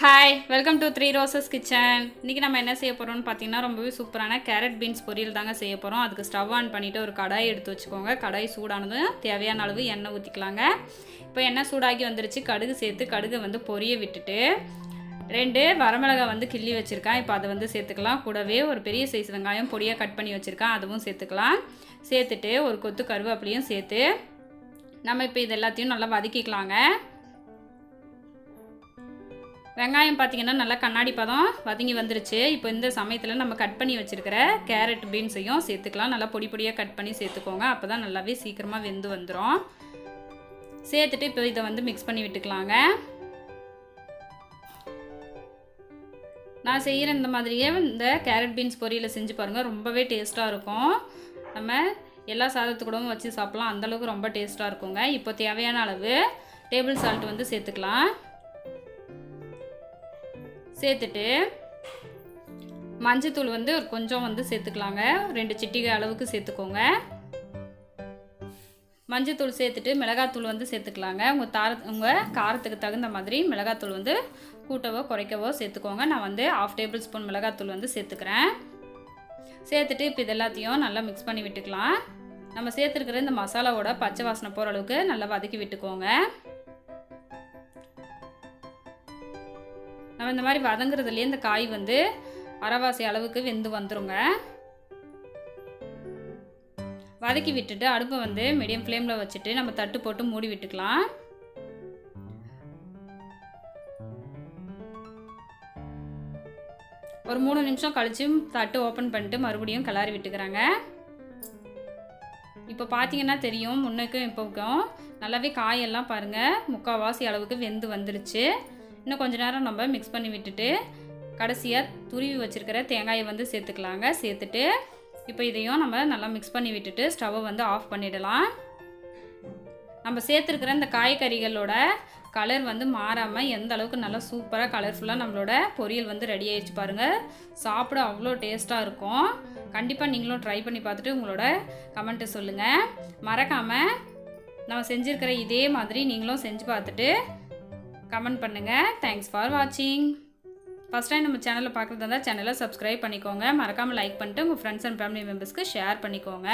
Hi welcome to three roses kitchen இன்றைக்கி நம்ம என்ன செய்ய போகிறோம்னு பார்த்தீங்கன்னா ரொம்பவே சூப்பரான கேரட் பீன்ஸ் பொரியல் தாங்க செய்ய போகிறோம் அதுக்கு ஸ்டவ் ஆன் பண்ணிவிட்டு ஒரு கடாய் எடுத்து வச்சுக்கோங்க. கடாய் சூடானதும் தேவையான அளவு எண்ணெய் ஊற்றிக்கலாங்க இப்போ எண்ணெய் சூடாகி வந்துருச்சு. கடுகு சேர்த்து கடுகு வந்து பொரிய விட்டுட்டு ரெண்டு வரமிளகாய் வந்து கிள்ளி வச்சுருக்கேன். இப்போ அதை வந்து சேர்த்துக்கலாம். கூடவே ஒரு பெரிய சைஸ் வெங்காயம் பொடியாக கட் பண்ணி வச்சுருக்கேன். அதுவும் சேர்த்துக்கலாம். சேர்த்துட்டு ஒரு கொத்து கருவேப்பிலையும் சேர்த்து நம்ம இப்போ இது எல்லாத்தையும் நல்லா வதக்கிக்கலாங்க. வெங்காயம் பார்த்தீங்கன்னா நல்லா கண்ணாடி பதம் வதங்கி வந்துருச்சு. இப்போ இந்த சமயத்தில் நம்ம கட் பண்ணி வச்சுருக்கிற கேரட் பீன்ஸையும் சேர்த்துக்கலாம். நல்லா பொடி பொடியாக கட் பண்ணி சேர்த்துக்கோங்க. அப்போ தான் நல்லாவே சீக்கிரமாக வெந்து வந்துடும் சேர்த்துட்டு இப்போ இதை வந்து மிக்ஸ் பண்ணி விட்டுக்கலாங்க. நான் செய்கிற இந்த மாதிரியே இந்த கேரட் பீன்ஸ் பொரியலை செஞ்சு பாருங்கள் ரொம்பவே டேஸ்ட்டாக இருக்கும். நம்ம எல்லா சாதத்துக்கூடவும் வச்சு சாப்பிட்லாம். அந்தளவுக்கு ரொம்ப டேஸ்ட்டாக இருக்குங்க. இப்போ தேவையான அளவு டேபிள் சால்ட் வந்து சேர்த்துக்கலாம். சேர்த்துட்டு மஞ்சத்தூள் வந்து ஒரு கொஞ்சம் வந்து சேர்த்துக்கலாங்க. ரெண்டு சிட்டிகை அளவுக்கு சேர்த்துக்கோங்க. மஞ்சத்தூள் சேர்த்துட்டு மிளகாத்தூள் வந்து சேர்த்துக்கலாங்க. உங்கள் தார உங்கள் காரத்துக்கு தகுந்த மாதிரி மிளகாத்தூள் வந்து கூட்டவோ குறைக்கவோ சேர்த்துக்கோங்க. நான் வந்து ஆஃப் டேபிள் ஸ்பூன் மிளகாத்தூள் வந்து சேர்த்துக்கிறேன். சேர்த்துட்டு இப்போ இது எல்லாத்தையும் நல்லா மிக்ஸ் பண்ணி விட்டுக்கலாம். நம்ம சேர்த்துருக்கிற இந்த மசாலாவோட பச்சை வாசனை போகிற அளவுக்கு நல்லா வதக்கி விட்டுக்கோங்க. நம்ம இந்த மாதிரி வதங்குறதுலேயே இந்த காய் வந்து அரைவாசி அளவுக்கு வெந்து வந்துருங்க. வதக்கி விட்டுட்டு அடுப்பை வந்து மீடியம் ஃப்ளேமில் வச்சுட்டு நம்ம தட்டு போட்டு மூடி விட்டுக்கலாம். ஒரு மூணு நிமிஷம் கழிச்சு தட்டு ஓப்பன் பண்ணிட்டு மறுபடியும் கிளறி விட்டுக்கிறாங்க. இப்போ பார்த்தீங்கன்னா தெரியும் முன்னுக்கும் இப்போக்கும் நல்லாவே காயெல்லாம் பாருங்கள் முக்கால்வாசி அளவுக்கு வெந்து வந்துருச்சு. இன்னும் கொஞ்ச நேரம் நம்ம மிக்ஸ் பண்ணி விட்டுட்டு கடைசியாக துருவி வச்சுருக்கிற தேங்காயை வந்து சேர்த்துக்கலாங்க. சேர்த்துட்டு இப்போ இதையும் நம்ம நல்லா மிக்ஸ் பண்ணி விட்டுட்டு ஸ்டவ்வை வந்து ஆஃப் பண்ணிடலாம். நம்ம சேர்த்துருக்கிற இந்த காய்கறிகளோட கலர் வந்து மாறாமல் எந்த அளவுக்கு நல்லா சூப்பராக கலர்ஃபுல்லாக நம்மளோட பொரியல் வந்து ரெடி ஆயிடுச்சு பாருங்கள் சாப்பிட அவ்வளோ டேஸ்ட்டாக இருக்கும். கண்டிப்பாக நீங்களும் ட்ரை பண்ணி பார்த்துட்டு உங்களோட கமெண்ட்டை சொல்லுங்கள் மறக்காமல் நம்ம செஞ்சுருக்கிற இதே மாதிரி நீங்களும் செஞ்சு பார்த்துட்டு கமெண்ட் பண்ணுங்கள் தேங்க்ஸ் ஃபார் வாட்சிங் ஃபஸ்ட் டைம் நம்ம சேனலில் பார்க்குறதா இருந்தால் சேனலை சப்ஸ்கிரைப் பண்ணிக்கோங்க. மறக்காமல் லைக் பண்ணிட்டு உங்கள் ஃப்ரெண்ட்ஸ் அண்ட் ஃபேமிலி மெம்பர்ஸ்க்கு ஷேர் பண்ணிக்கோங்க.